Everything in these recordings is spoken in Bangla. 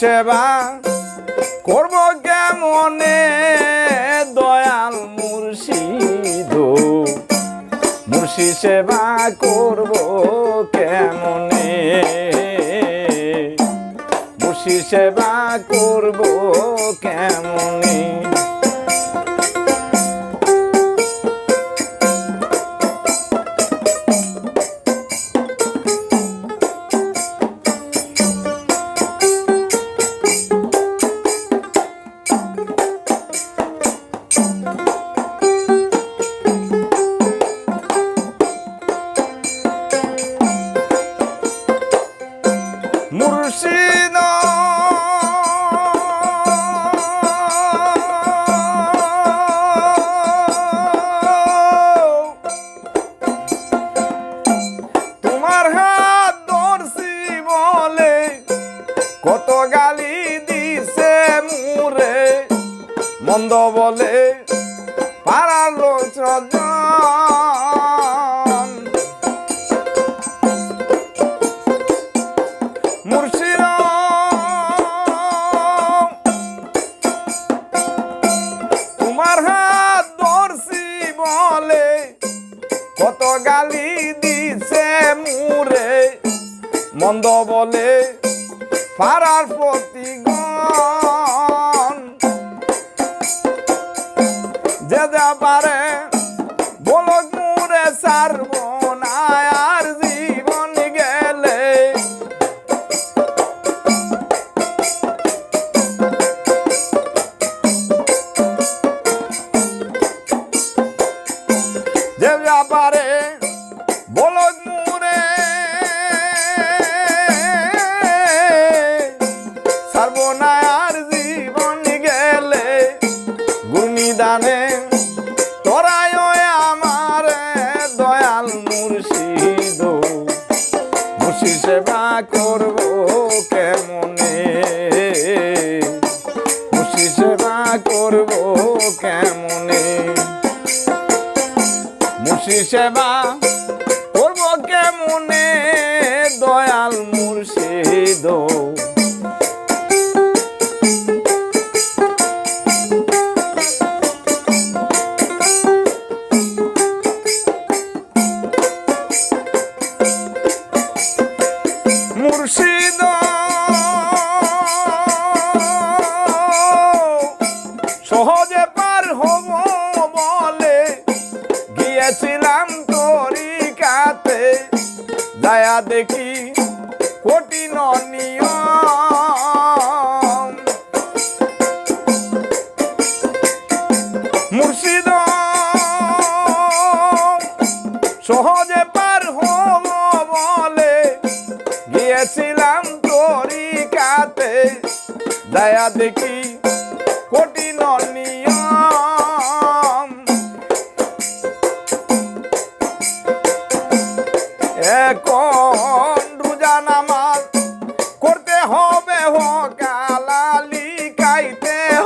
সেবা করব কেমনে? দয়াল মুর্শিদ মুর্শি সেবা করব কেমনে? মুর্শি সেবা করব মুর্শিদ। তোমার হাত ধরছি বলে কত গালি দিছে মুরে। মন্দ বলে পাড়ার লোক মন্দ বলে পাড়ার প্রতিগণ। যে পারে বলক মুরে সারব না আর জীবন করব কেমনে? মুর্শি সেবা করব কেমনে? দয়াল মুর্শিদ। দেখি কঠিন নিয়ম মুর্শিদ সহজে পার হব বলে গিয়েছিলাম তরিকাতে। দয়া দেখি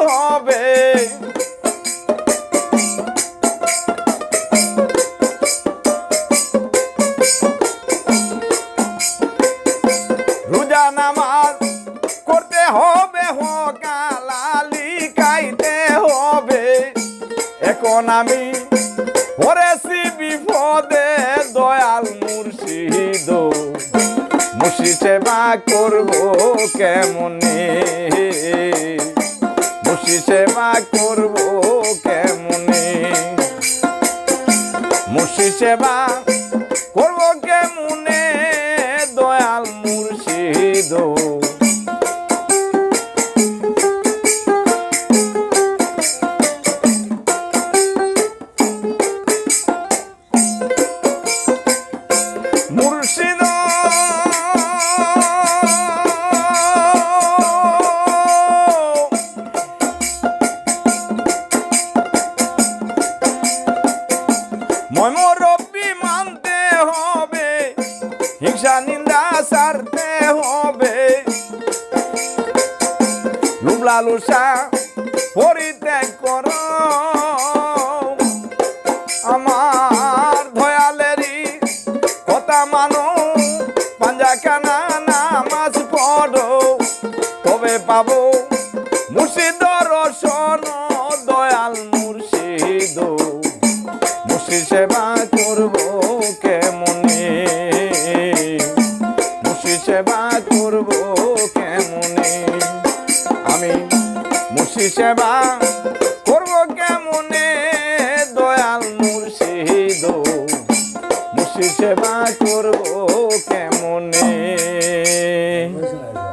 হবে। রোজা নামাজ করতে হবে হকালালি খাইতে হবে। এখন আমি পড়েছি বিপদে, দয়াল মুর্শিদ। মুর্শি সেবা করব কেমনে? মুর্শি সেবা করব কেমনে? মুর্শি সেবা হিংসা নিন্দা সারতে হবে। লুবলালুসা পরিত্যাগ কর। আমার ধয়ালেরই কথা মানো। পাঞ্জা কানা নামাজ পড়ো। তবে পাবো মুর্শিদ রসন দয়াল মুর্শিদ। মুর্শিদ সেবা করব কেমনে? মুর্শির সেবা করব কেমনে? আমি মুর্শির সেবা করব কেমনে? দয়াল মুর্শিদ মুর্শির সেবা করব